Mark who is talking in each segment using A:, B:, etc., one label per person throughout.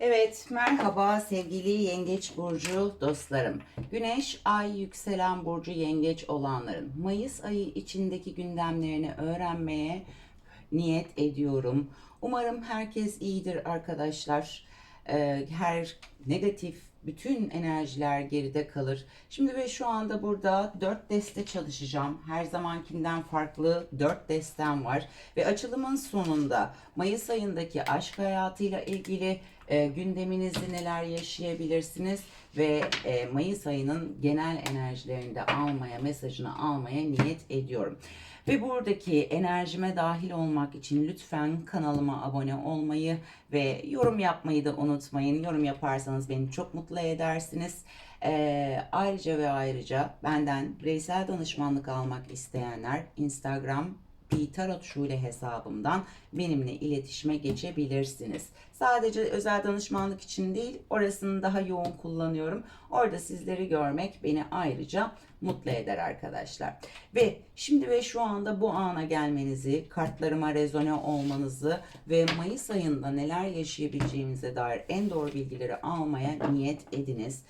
A: Evet, merhaba sevgili Yengeç Burcu dostlarım. Güneş, Ay, Yükselen Burcu Yengeç olanların Mayıs ayı içindeki gündemlerini öğrenmeye niyet ediyorum. Umarım herkes iyidir arkadaşlar. Ee, her negatif bütün enerjiler geride kalır. Şimdi ve şu anda burada 4 deste çalışacağım. Her zamankinden farklı 4 destem var. Ve açılımın sonunda Mayıs ayındaki aşk hayatıyla ilgili e, gündeminizde neler yaşayabilirsiniz ve e, Mayıs ayının genel enerjilerini de almaya, mesajını almaya niyet ediyorum. Ve buradaki enerjime dahil olmak için lütfen kanalıma abone olmayı ve yorum yapmayı da unutmayın. Yorum yaparsanız beni çok mutlu edersiniz. Ee, ayrıca ve ayrıca benden bireysel danışmanlık almak isteyenler Instagram bir tarot şule hesabımdan benimle iletişime geçebilirsiniz. Sadece özel danışmanlık için değil, orasını daha yoğun kullanıyorum. Orada sizleri görmek beni ayrıca mutlu eder arkadaşlar. Ve şimdi ve şu anda bu ana gelmenizi, kartlarıma rezone olmanızı ve Mayıs ayında neler yaşayabileceğimize dair en doğru bilgileri almaya niyet ediniz.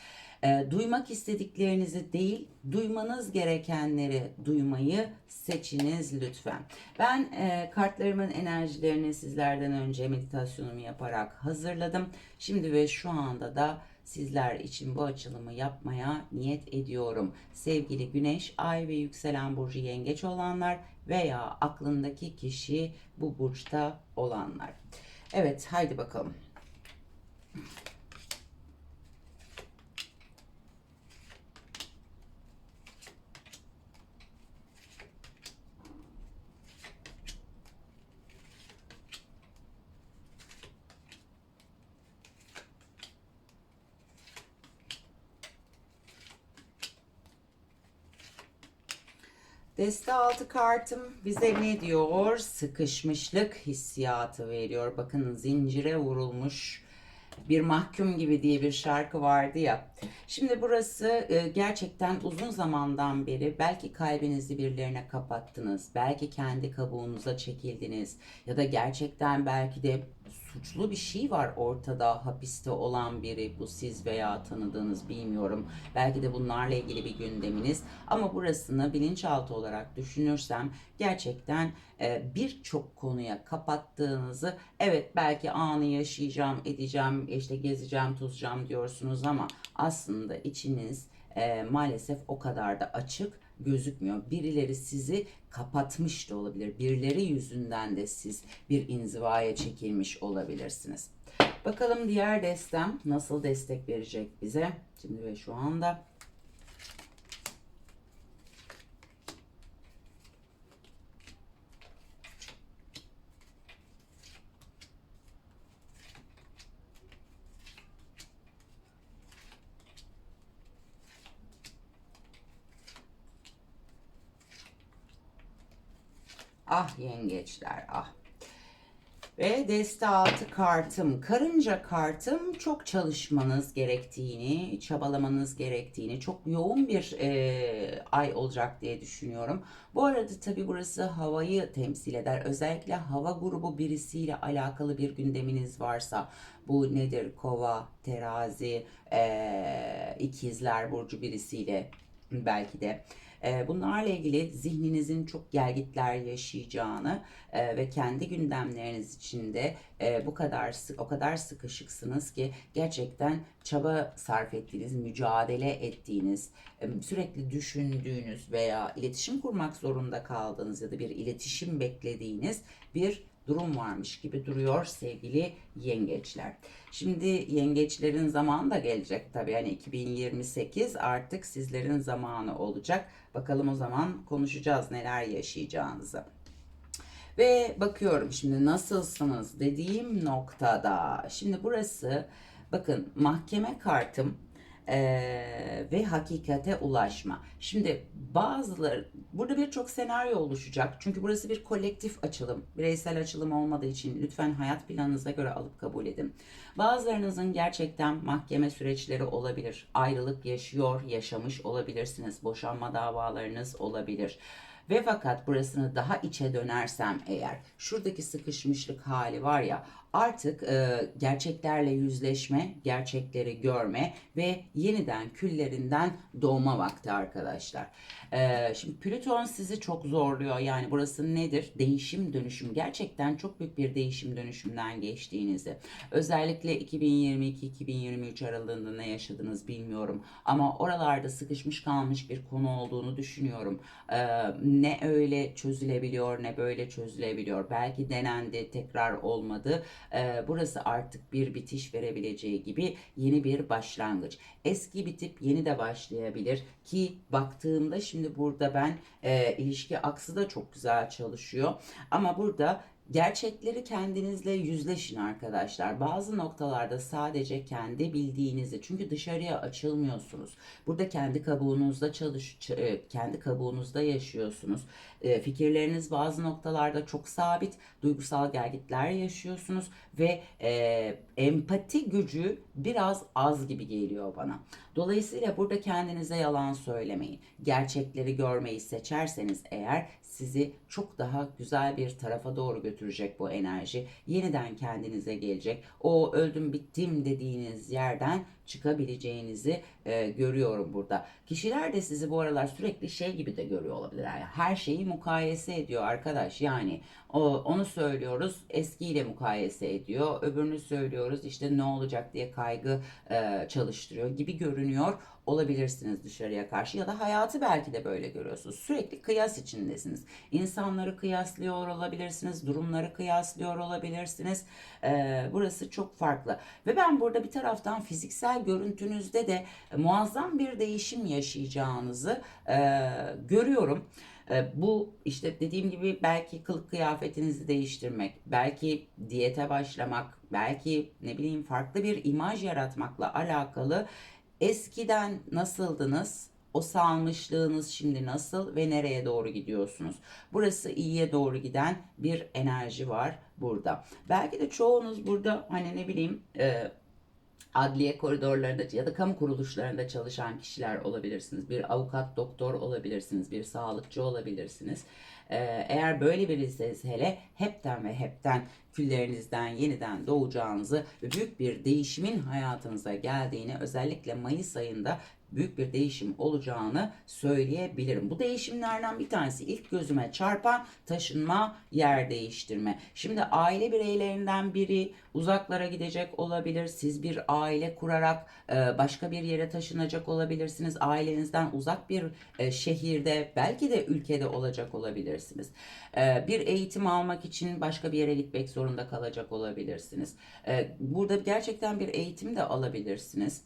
A: E, duymak istediklerinizi değil, duymanız gerekenleri duymayı seçiniz lütfen. Ben e, kartlarımın enerjilerini sizlerden önce meditasyonumu yaparak hazırladım. Şimdi ve şu anda da sizler için bu açılımı yapmaya niyet ediyorum. Sevgili Güneş, Ay ve Yükselen Burcu Yengeç olanlar veya aklındaki kişi bu burçta olanlar. Evet, haydi bakalım. Deste altı kartım bize ne diyor? Sıkışmışlık hissiyatı veriyor. Bakın zincire vurulmuş bir mahkum gibi diye bir şarkı vardı ya. Şimdi burası e, gerçekten uzun zamandan beri belki kalbinizi birilerine kapattınız. Belki kendi kabuğunuza çekildiniz. Ya da gerçekten belki de suçlu bir şey var ortada hapiste olan biri bu siz veya tanıdığınız bilmiyorum. Belki de bunlarla ilgili bir gündeminiz ama burasını bilinçaltı olarak düşünürsem gerçekten e, birçok konuya kapattığınızı evet belki anı yaşayacağım edeceğim işte gezeceğim tozacağım diyorsunuz ama aslında içiniz e, maalesef o kadar da açık gözükmüyor. Birileri sizi kapatmış da olabilir. Birileri yüzünden de siz bir inzivaya çekilmiş olabilirsiniz. Bakalım diğer destem nasıl destek verecek bize? Şimdi ve şu anda Yengeçler ah. Ve deste altı kartım, karınca kartım çok çalışmanız gerektiğini, çabalamanız gerektiğini, çok yoğun bir e, ay olacak diye düşünüyorum. Bu arada tabi burası havayı temsil eder. Özellikle hava grubu birisiyle alakalı bir gündeminiz varsa bu nedir? Kova, terazi, e, ikizler burcu birisiyle belki de. Ee, bunlarla ilgili zihninizin çok gelgitler yaşayacağını e, ve kendi gündemleriniz içinde e, bu kadar o kadar sıkışıksınız ki gerçekten çaba sarf ettiğiniz, mücadele ettiğiniz, e, sürekli düşündüğünüz veya iletişim kurmak zorunda kaldığınız ya da bir iletişim beklediğiniz bir durum varmış gibi duruyor sevgili yengeçler. Şimdi yengeçlerin zamanı da gelecek tabii. Yani 2028 artık sizlerin zamanı olacak. Bakalım o zaman konuşacağız neler yaşayacağınızı. Ve bakıyorum şimdi nasılsınız dediğim noktada. Şimdi burası bakın mahkeme kartım ee, ve hakikate ulaşma. Şimdi bazıları burada birçok senaryo oluşacak. Çünkü burası bir kolektif açılım. Bireysel açılım olmadığı için lütfen hayat planınıza göre alıp kabul edin. Bazılarınızın gerçekten mahkeme süreçleri olabilir. Ayrılık yaşıyor, yaşamış olabilirsiniz. Boşanma davalarınız olabilir. Ve fakat burasını daha içe dönersem eğer şuradaki sıkışmışlık hali var ya Artık e, gerçeklerle yüzleşme, gerçekleri görme ve yeniden küllerinden doğma vakti arkadaşlar. E, şimdi Plüton sizi çok zorluyor. Yani burası nedir? Değişim dönüşüm. Gerçekten çok büyük bir değişim dönüşümden geçtiğinizi. Özellikle 2022-2023 aralığında ne yaşadınız bilmiyorum. Ama oralarda sıkışmış kalmış bir konu olduğunu düşünüyorum. E, ne öyle çözülebiliyor ne böyle çözülebiliyor. Belki denendi tekrar olmadı. E, burası artık bir bitiş verebileceği gibi yeni bir başlangıç. Eski bitip yeni de başlayabilir ki baktığımda şimdi burada ben e, ilişki aksı da çok güzel çalışıyor. Ama burada Gerçekleri kendinizle yüzleşin arkadaşlar. Bazı noktalarda sadece kendi bildiğinizi çünkü dışarıya açılmıyorsunuz. Burada kendi kabuğunuzda çalış e, kendi kabuğunuzda yaşıyorsunuz. E, Fikirleriniz bazı noktalarda çok sabit, duygusal gelgitler yaşıyorsunuz ve e, empati gücü biraz az gibi geliyor bana. Dolayısıyla burada kendinize yalan söylemeyin. Gerçekleri görmeyi seçerseniz eğer sizi çok daha güzel bir tarafa doğru götürecek bu enerji. Yeniden kendinize gelecek. O öldüm bittim dediğiniz yerden çıkabileceğinizi e, görüyorum burada. Kişiler de sizi bu aralar sürekli şey gibi de görüyor olabilir. Yani her şeyi mukayese ediyor arkadaş. Yani onu söylüyoruz eskiyle mukayese ediyor. Öbürünü söylüyoruz işte ne olacak diye kaygı e, çalıştırıyor gibi görünüyor olabilirsiniz dışarıya karşı ya da hayatı belki de böyle görüyorsunuz. Sürekli kıyas içindesiniz. İnsanları kıyaslıyor olabilirsiniz, durumları kıyaslıyor olabilirsiniz. Ee, burası çok farklı. Ve ben burada bir taraftan fiziksel görüntünüzde de muazzam bir değişim yaşayacağınızı e, görüyorum. E, Bu işte dediğim gibi belki kılık kıyafetinizi değiştirmek, belki diyete başlamak, belki ne bileyim farklı bir imaj yaratmakla alakalı eskiden nasıldınız? O salmışlığınız şimdi nasıl ve nereye doğru gidiyorsunuz? Burası iyiye doğru giden bir enerji var burada. Belki de çoğunuz burada hani ne bileyim e, adliye koridorlarında ya da kamu kuruluşlarında çalışan kişiler olabilirsiniz. Bir avukat, doktor olabilirsiniz, bir sağlıkçı olabilirsiniz. Ee, eğer böyle biriyseniz hele hepten ve hepten küllerinizden yeniden doğacağınızı büyük bir değişimin hayatınıza geldiğini özellikle Mayıs ayında büyük bir değişim olacağını söyleyebilirim. Bu değişimlerden bir tanesi ilk gözüme çarpan taşınma, yer değiştirme. Şimdi aile bireylerinden biri uzaklara gidecek olabilir. Siz bir aile kurarak e, başka bir yere taşınacak olabilirsiniz. Ailenizden uzak bir e, şehirde belki de ülkede olacak olabilirsiniz. E, Bir eğitim almak için başka bir yere gitmek zorunda kalacak olabilirsiniz. Burada gerçekten bir eğitim de alabilirsiniz.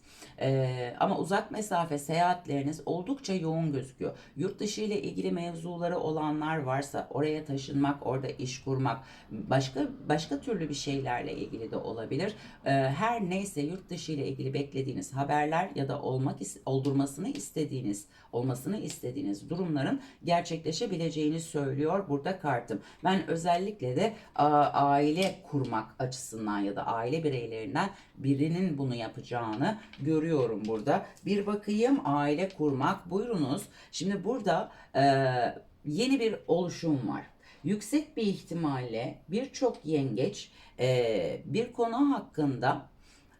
A: Ama uzak mesafe seyahatleriniz oldukça yoğun gözüküyor. Yurt dışı ile ilgili mevzuları olanlar varsa oraya taşınmak, orada iş kurmak, başka başka türlü bir şeylerle ilgili de olabilir. Ee, Her neyse yurt dışı ile ilgili beklediğiniz haberler ya da olmak oldurmasını istediğiniz, olmasını istediğiniz durumların gerçekleşebileceğini söylüyor burada kartım. Ben özellikle de aile kurmak açısından ya da aile bireylerinden birinin bunu yapacağını görüyorum burada. Bir bakayım aile kurmak. Buyurunuz. Şimdi burada e, yeni bir oluşum var. Yüksek bir ihtimalle birçok yengeç e, bir konu hakkında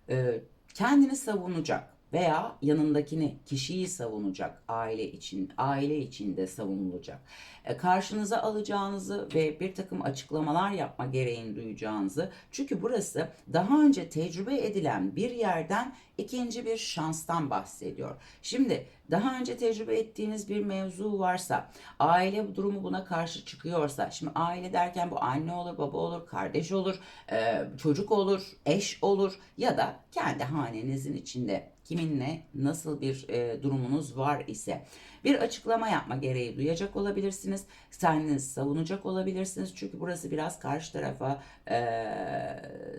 A: e, kendini savunacak veya yanındakini, kişiyi savunacak aile için, aile içinde savunulacak. E, karşınıza alacağınızı ve bir takım açıklamalar yapma gereğini duyacağınızı. Çünkü burası daha önce tecrübe edilen bir yerden ikinci bir şanstan bahsediyor. Şimdi daha önce tecrübe ettiğiniz bir mevzu varsa, aile durumu buna karşı çıkıyorsa, şimdi aile derken bu anne olur, baba olur, kardeş olur, e, çocuk olur, eş olur ya da kendi hanenizin içinde kiminle nasıl bir e, durumunuz var ise bir açıklama yapma gereği duyacak olabilirsiniz. Kendinizi savunacak olabilirsiniz. Çünkü burası biraz karşı tarafa e,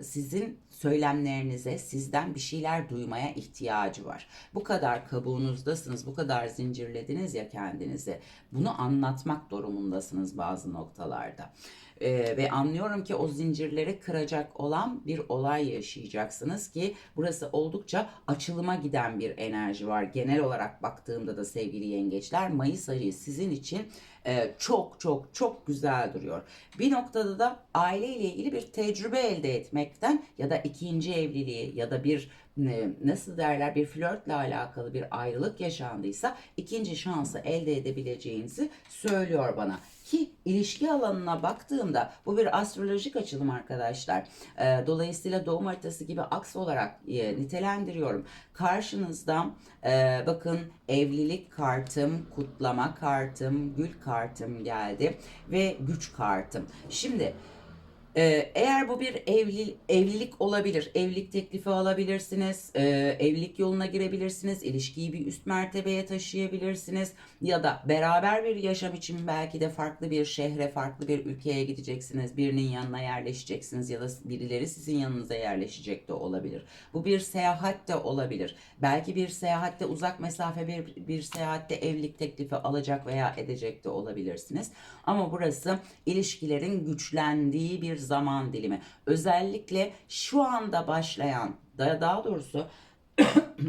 A: sizin söylemlerinize, sizden bir şeyler duymaya ihtiyacı var. Bu kadar kabuğunuzdasınız, bu kadar zincirlediniz ya kendinizi. Bunu anlatmak durumundasınız bazı noktalarda. Ee, ve anlıyorum ki o zincirleri kıracak olan bir olay yaşayacaksınız ki burası oldukça açılıma giden bir enerji var. Genel olarak baktığımda da sevgili yengeçler Mayıs ayı sizin için e, çok çok çok güzel duruyor. Bir noktada da aile ile ilgili bir tecrübe elde etmekten ya da ikinci evliliği ya da bir e, nasıl derler bir flörtle alakalı bir ayrılık yaşandıysa ikinci şansı elde edebileceğinizi söylüyor bana. Ki ilişki alanına baktığımda bu bir astrolojik açılım arkadaşlar. E, dolayısıyla doğum haritası gibi aks olarak e, nitelendiriyorum. Karşınızda e, bakın evlilik kartım, kutlama kartım, gül kartım geldi ve güç kartım. Şimdi ee, eğer bu bir evli, evlilik olabilir, evlilik teklifi alabilirsiniz, e, evlilik yoluna girebilirsiniz, ilişkiyi bir üst mertebeye taşıyabilirsiniz ya da beraber bir yaşam için belki de farklı bir şehre, farklı bir ülkeye gideceksiniz, birinin yanına yerleşeceksiniz ya da birileri sizin yanınıza yerleşecek de olabilir. Bu bir seyahat de olabilir. Belki bir seyahatte uzak mesafe bir, bir seyahatte evlilik teklifi alacak veya edecek de olabilirsiniz. Ama burası ilişkilerin güçlendiği bir zaman dilimi. Özellikle şu anda başlayan, da- daha doğrusu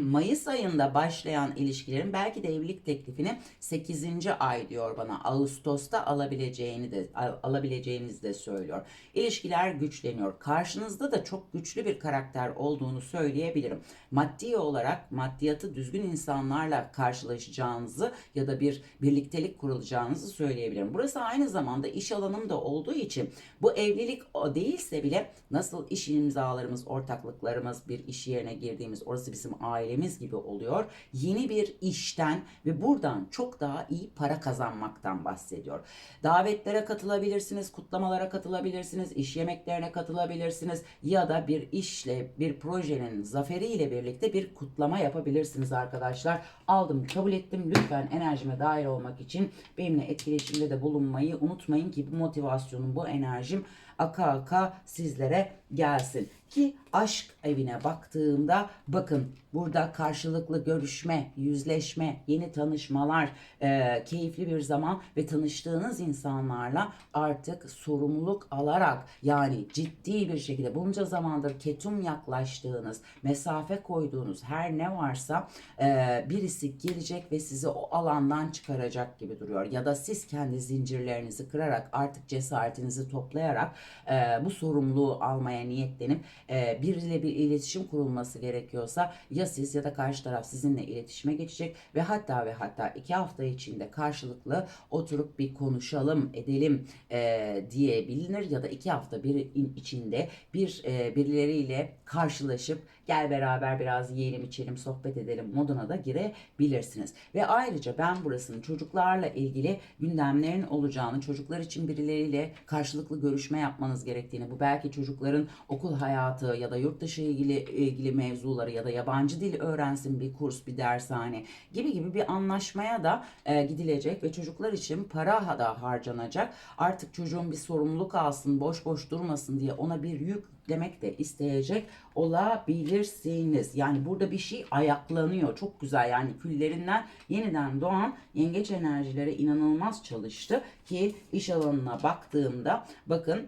A: Mayıs ayında başlayan ilişkilerin belki de evlilik teklifini 8. ay diyor bana. Ağustos'ta alabileceğini de al- alabileceğinizi de söylüyor. İlişkiler güçleniyor. Karşınızda da çok güçlü bir karakter olduğunu söyleyebilirim. Maddi olarak maddiyatı düzgün insanlarla karşılaşacağınızı ya da bir birliktelik kurulacağınızı söyleyebilirim. Burası aynı zamanda iş alanım da olduğu için bu evlilik o değilse bile nasıl iş imzalarımız, ortaklıklarımız, bir iş yerine girdiğimiz orası bizim ailemiz gibi oluyor. Yeni bir işten ve buradan çok daha iyi para kazanmaktan bahsediyor. Davetlere katılabilirsiniz, kutlamalara katılabilirsiniz, iş yemeklerine katılabilirsiniz ya da bir işle, bir projenin zaferiyle birlikte bir kutlama yapabilirsiniz arkadaşlar. Aldım, kabul ettim. Lütfen enerjime dahil olmak için benimle etkileşimde de bulunmayı unutmayın ki bu motivasyonum, bu enerjim aka aka sizlere gelsin. Ki aşk evine baktığımda bakın burada karşılıklı görüşme, yüzleşme, yeni tanışmalar, e, keyifli bir zaman ve tanıştığınız insanlarla artık sorumluluk alarak yani ciddi bir şekilde bunca zamandır ketum yaklaştığınız, mesafe koyduğunuz her ne varsa e, birisi gelecek ve sizi o alandan çıkaracak gibi duruyor. Ya da siz kendi zincirlerinizi kırarak artık cesaretinizi toplayarak e, bu sorumluluğu almaya niyetlenip e, biriyle bir iletişim kurulması gerekiyorsa ya siz ya da karşı taraf sizinle iletişime geçecek ve hatta ve hatta iki hafta içinde karşılıklı oturup bir konuşalım edelim e, diye bilinir ya da iki hafta bir içinde bir e, birileriyle karşılaşıp gel beraber biraz yiyelim içelim sohbet edelim moduna da girebilirsiniz. Ve ayrıca ben burasının çocuklarla ilgili gündemlerin olacağını, çocuklar için birileriyle karşılıklı görüşme yapmanız gerektiğini, bu belki çocukların okul hayatı ya da yurt dışı ilgili ilgili mevzuları ya da yabancı dil öğrensin bir kurs, bir dershane gibi gibi bir anlaşmaya da e, gidilecek ve çocuklar için para da harcanacak. Artık çocuğun bir sorumluluk alsın, boş boş durmasın diye ona bir yük demek de isteyecek olabilirsiniz. Yani burada bir şey ayaklanıyor. Çok güzel yani küllerinden yeniden doğan yengeç enerjileri inanılmaz çalıştı ki iş alanına baktığımda bakın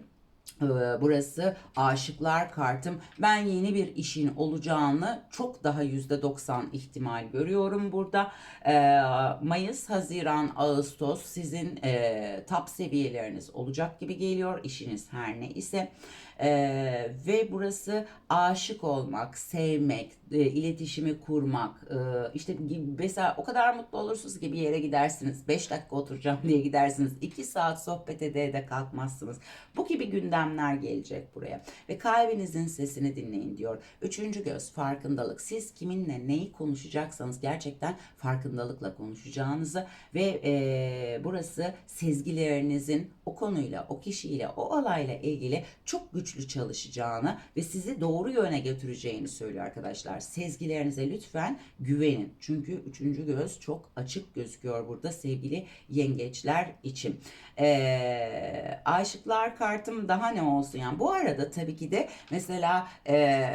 A: ee, Burası aşıklar kartım. Ben yeni bir işin olacağını çok daha %90 ihtimal görüyorum burada. Ee, Mayıs, Haziran, Ağustos sizin e, top seviyeleriniz olacak gibi geliyor. İşiniz her ne ise. Ee, ve burası aşık olmak, sevmek, e, iletişimi kurmak. E, işte mesela o kadar mutlu olursunuz ki bir yere gidersiniz. 5 dakika oturacağım diye gidersiniz. 2 saat sohbet ede de kalkmazsınız. Bu gibi gündemler gelecek buraya. Ve kalbinizin sesini dinleyin diyor. Üçüncü göz farkındalık. Siz kiminle neyi konuşacaksanız gerçekten farkındalıkla konuşacağınızı ve e, burası sezgilerinizin o konuyla, o kişiyle, o olayla ilgili çok güçlü çalışacağını ve sizi doğru yöne götüreceğini söylüyor arkadaşlar. Sezgilerinize lütfen güvenin. Çünkü üçüncü göz çok açık gözüküyor burada sevgili yengeçler için. Ee, aşıklar kartım daha ne olsun yani. Bu arada tabii ki de mesela e,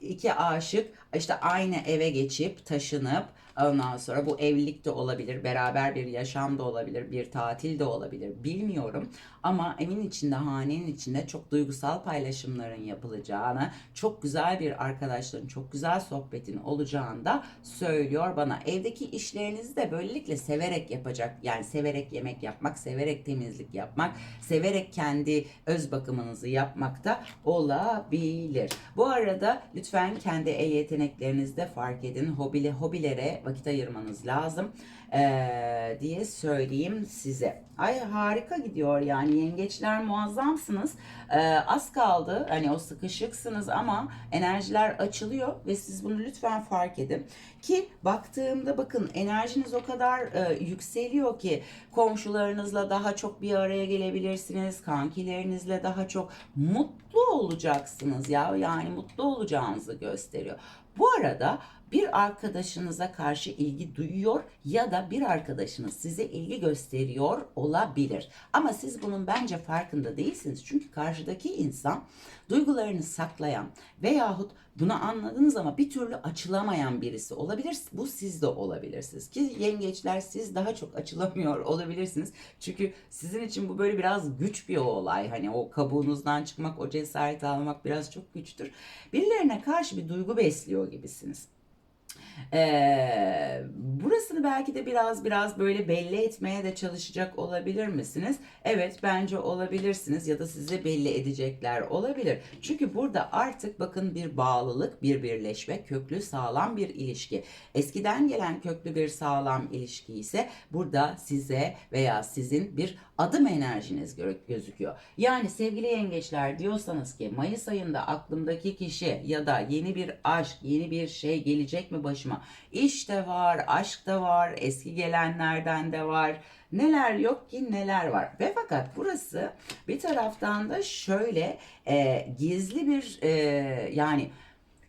A: iki aşık işte aynı eve geçip taşınıp Ondan sonra bu evlilik de olabilir, beraber bir yaşam da olabilir, bir tatil de olabilir. Bilmiyorum ama evin içinde, hanenin içinde çok duygusal paylaşımların yapılacağını, çok güzel bir arkadaşların, çok güzel sohbetin olacağını da söylüyor bana. Evdeki işlerinizi de böylelikle severek yapacak. Yani severek yemek yapmak, severek temizlik yapmak, severek kendi öz bakımınızı yapmak da olabilir. Bu arada lütfen kendi el yeteneklerinizi de fark edin. Hobile, hobilere vakit ayırmanız lazım ee, diye söyleyeyim size. Ay harika gidiyor yani yengeçler muazzamsınız. Ee, az kaldı hani o sıkışıksınız ama enerjiler açılıyor ve siz bunu lütfen fark edin. Ki baktığımda bakın enerjiniz o kadar e, yükseliyor ki komşularınızla daha çok bir araya gelebilirsiniz. Kankilerinizle daha çok mutlu olacaksınız ya yani mutlu olacağınızı gösteriyor. Bu arada bir arkadaşınıza karşı ilgi duyuyor ya da bir arkadaşınız size ilgi gösteriyor olabilir. Ama siz bunun bence farkında değilsiniz. Çünkü karşıdaki insan duygularını saklayan veyahut bunu anladınız ama bir türlü açılamayan birisi olabilir. Bu siz de olabilirsiniz. Ki yengeçler siz daha çok açılamıyor olabilirsiniz. Çünkü sizin için bu böyle biraz güç bir olay. Hani o kabuğunuzdan çıkmak, o cesareti almak biraz çok güçtür. Birilerine karşı bir duygu besliyor gibisiniz. Ee, burasını belki de biraz biraz böyle belli etmeye de çalışacak olabilir misiniz? Evet bence olabilirsiniz ya da size belli edecekler olabilir. Çünkü burada artık bakın bir bağlılık, bir birleşme, köklü sağlam bir ilişki. Eskiden gelen köklü bir sağlam ilişki ise burada size veya sizin bir adım enerjiniz gö- gözüküyor. Yani sevgili yengeçler diyorsanız ki Mayıs ayında aklımdaki kişi ya da yeni bir aşk, yeni bir şey gelecek mi başıma? İş de var, aşk da var, eski gelenlerden de var. Neler yok ki neler var. Ve fakat burası bir taraftan da şöyle e, gizli bir e, yani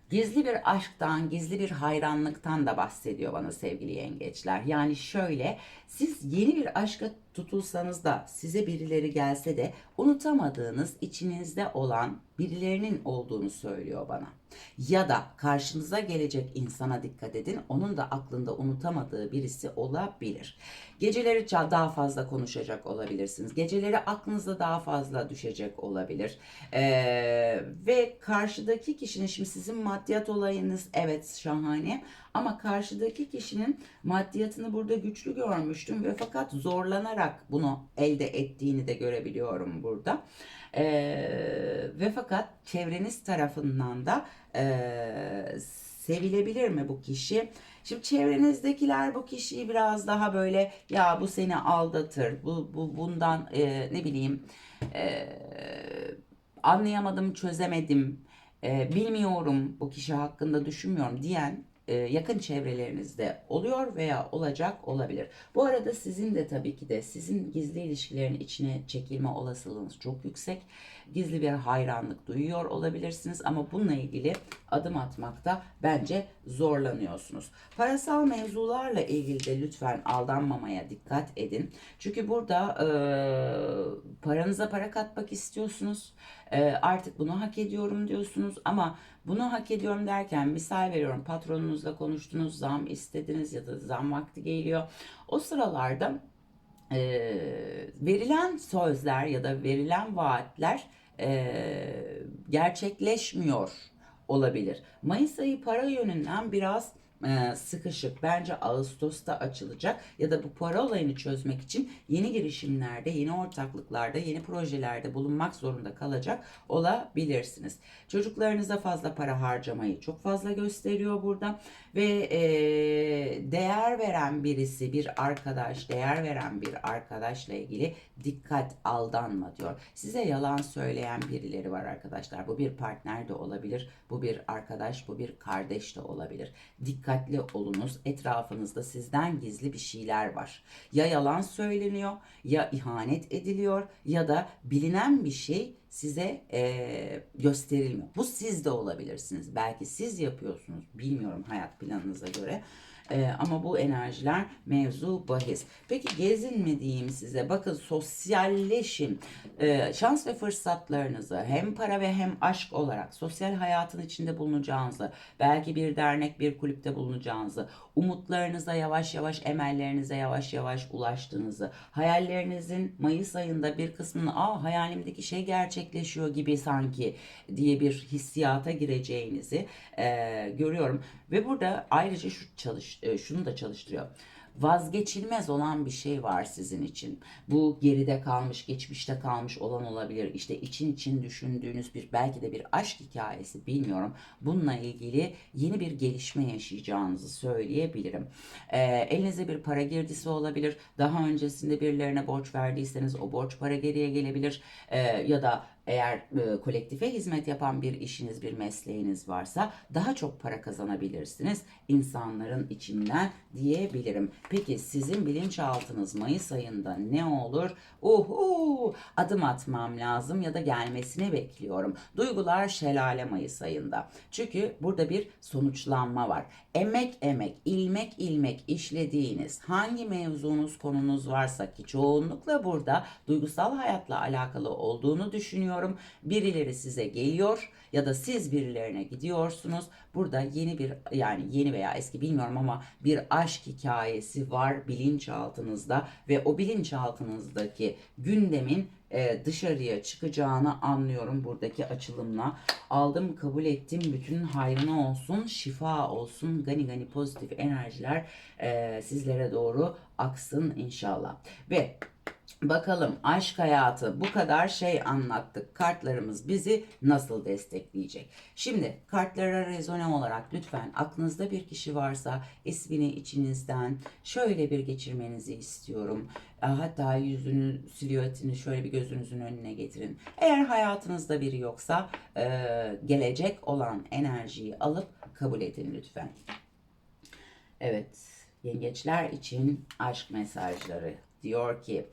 A: Gizli bir aşktan, gizli bir hayranlıktan da bahsediyor bana sevgili yengeçler. Yani şöyle, siz yeni bir aşka tutulsanız da size birileri gelse de unutamadığınız içinizde olan birilerinin olduğunu söylüyor bana. Ya da karşınıza gelecek insana dikkat edin. Onun da aklında unutamadığı birisi olabilir. Geceleri daha fazla konuşacak olabilirsiniz. Geceleri aklınızda daha fazla düşecek olabilir. Ee, ve karşıdaki kişinin şimdi sizin maddiyat olayınız evet şahane ama karşıdaki kişinin maddiyatını burada güçlü görmüştüm ve fakat zorlanarak bunu elde ettiğini de görebiliyorum burada. Ee, ve fakat çevreniz tarafından da e, sevilebilir mi bu kişi? Şimdi çevrenizdekiler bu kişiyi biraz daha böyle ya bu seni aldatır, bu, bu bundan e, ne bileyim e, anlayamadım, çözemedim, e, bilmiyorum bu kişi hakkında düşünmüyorum diyen e, yakın çevrelerinizde oluyor veya olacak olabilir. Bu arada sizin de tabii ki de sizin gizli ilişkilerin içine çekilme olasılığınız çok yüksek. Gizli bir hayranlık duyuyor olabilirsiniz ama bununla ilgili adım atmakta bence zorlanıyorsunuz. Parasal mevzularla ilgili de lütfen aldanmamaya dikkat edin. Çünkü burada e, paranıza para katmak istiyorsunuz. E, artık bunu hak ediyorum diyorsunuz ama bunu hak ediyorum derken misal veriyorum patronunuzla konuştunuz, zam istediniz ya da zam vakti geliyor. O sıralarda e, verilen sözler ya da verilen vaatler e, gerçekleşmiyor olabilir. Mayıs ayı para yönünden biraz e, sıkışık. Bence Ağustos'ta açılacak ya da bu para olayını çözmek için yeni girişimlerde, yeni ortaklıklarda, yeni projelerde bulunmak zorunda kalacak olabilirsiniz. Çocuklarınıza fazla para harcamayı çok fazla gösteriyor burada ve e, değer veren birisi, bir arkadaş, değer veren bir arkadaşla ilgili dikkat aldanma diyor. Size yalan söyleyen birileri var arkadaşlar. Bu bir partner de olabilir, bu bir arkadaş, bu bir kardeş de olabilir. Dikkatli olunuz. Etrafınızda sizden gizli bir şeyler var. Ya yalan söyleniyor, ya ihanet ediliyor ya da bilinen bir şey size e, gösterilmiyor. Bu siz de olabilirsiniz. Belki siz yapıyorsunuz. Bilmiyorum hayat planınıza göre. E, ama bu enerjiler mevzu bahis. Peki gezin mi diyeyim size? Bakın sosyalleşin. E, şans ve fırsatlarınızı hem para ve hem aşk olarak sosyal hayatın içinde bulunacağınızı, belki bir dernek, bir kulüpte bulunacağınızı, umutlarınıza yavaş yavaş, emellerinize yavaş yavaş ulaştığınızı, hayallerinizin Mayıs ayında bir kısmını aa hayalimdeki şey gerçekleşiyor gibi sanki diye bir hissiyata gireceğinizi e, görüyorum. Ve burada ayrıca şu çalış, e, şunu da çalıştırıyor vazgeçilmez olan bir şey var sizin için. Bu geride kalmış, geçmişte kalmış olan olabilir. İşte için için düşündüğünüz bir belki de bir aşk hikayesi bilmiyorum. Bununla ilgili yeni bir gelişme yaşayacağınızı söyleyebilirim. Ee, elinize bir para girdisi olabilir. Daha öncesinde birilerine borç verdiyseniz o borç para geriye gelebilir. Ee, ya da eğer e, kolektife hizmet yapan bir işiniz, bir mesleğiniz varsa daha çok para kazanabilirsiniz insanların içinden diyebilirim. Peki sizin bilinçaltınız Mayıs ayında ne olur? Uhu, adım atmam lazım ya da gelmesini bekliyorum. Duygular şelale Mayıs ayında. Çünkü burada bir sonuçlanma var. Emek emek, ilmek ilmek işlediğiniz hangi mevzunuz, konunuz varsa ki çoğunlukla burada duygusal hayatla alakalı olduğunu düşünüyorum. Birileri size geliyor ya da siz birilerine gidiyorsunuz. Burada yeni bir yani yeni veya eski bilmiyorum ama bir aşk hikayesi var bilinçaltınızda ve o bilinçaltınızdaki gündemin e, dışarıya çıkacağını anlıyorum buradaki açılımla. Aldım, kabul ettim. Bütün hayrına olsun, şifa olsun. Gani gani pozitif enerjiler e, sizlere doğru aksın inşallah. Ve Bakalım aşk hayatı bu kadar şey anlattık. Kartlarımız bizi nasıl destekleyecek? Şimdi kartlara rezone olarak lütfen aklınızda bir kişi varsa ismini içinizden şöyle bir geçirmenizi istiyorum. E, Hatta yüzünü, silüetini şöyle bir gözünüzün önüne getirin. Eğer hayatınızda biri yoksa e, gelecek olan enerjiyi alıp kabul edin lütfen. Evet, yengeçler için aşk mesajları diyor ki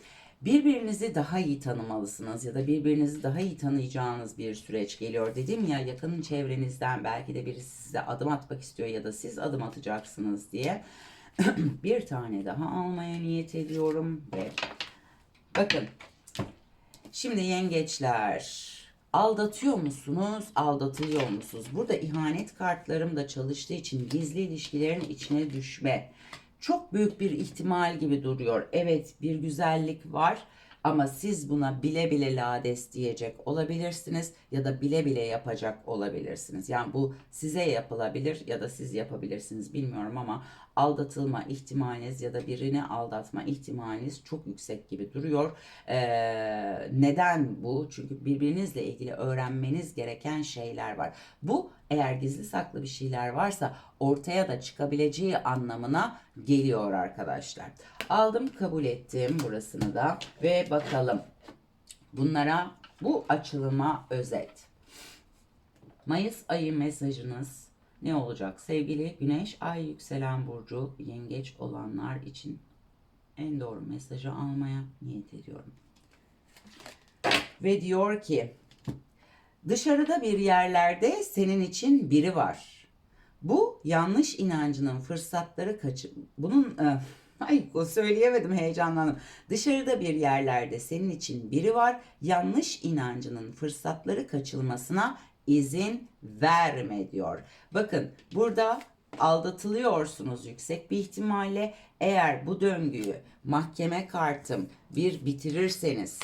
A: birbirinizi daha iyi tanımalısınız ya da birbirinizi daha iyi tanıyacağınız bir süreç geliyor. Dedim ya yakın çevrenizden belki de birisi size adım atmak istiyor ya da siz adım atacaksınız diye bir tane daha almaya niyet ediyorum ve bakın şimdi yengeçler Aldatıyor musunuz? Aldatılıyor musunuz? Burada ihanet kartlarım da çalıştığı için gizli ilişkilerin içine düşme. Çok büyük bir ihtimal gibi duruyor. Evet bir güzellik var ama siz buna bile bile lades diyecek olabilirsiniz ya da bile bile yapacak olabilirsiniz. Yani bu size yapılabilir ya da siz yapabilirsiniz bilmiyorum ama aldatılma ihtimaliniz ya da birini aldatma ihtimaliniz çok yüksek gibi duruyor. Ee, neden bu? Çünkü birbirinizle ilgili öğrenmeniz gereken şeyler var. Bu eğer gizli saklı bir şeyler varsa ortaya da çıkabileceği anlamına geliyor arkadaşlar. Aldım kabul ettim burasını da ve bakalım bunlara bu açılıma özet. Mayıs ayı mesajınız ne olacak? Sevgili Güneş, Ay, Yükselen Burcu, Yengeç olanlar için en doğru mesajı almaya niyet ediyorum. Ve diyor ki, dışarıda bir yerlerde senin için biri var. Bu yanlış inancının fırsatları kaçı... Bunun... e, Ay söyleyemedim heyecanlandım. Dışarıda bir yerlerde senin için biri var. Yanlış inancının fırsatları kaçılmasına izin verme diyor. Bakın burada aldatılıyorsunuz yüksek bir ihtimalle. Eğer bu döngüyü mahkeme kartım bir bitirirseniz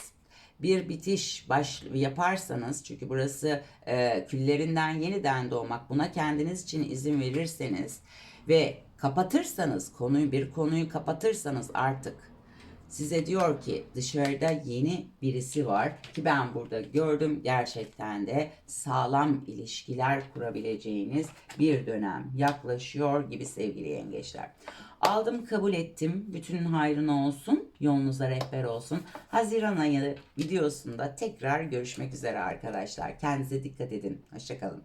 A: bir bitiş baş yaparsanız çünkü burası e, küllerinden yeniden doğmak buna kendiniz için izin verirseniz ve kapatırsanız konuyu bir konuyu kapatırsanız artık size diyor ki dışarıda yeni birisi var ki ben burada gördüm gerçekten de sağlam ilişkiler kurabileceğiniz bir dönem yaklaşıyor gibi sevgili yengeçler. Aldım kabul ettim. Bütün hayrına olsun. Yolunuza rehber olsun. Haziran ayı videosunda tekrar görüşmek üzere arkadaşlar. Kendinize dikkat edin. Hoşçakalın.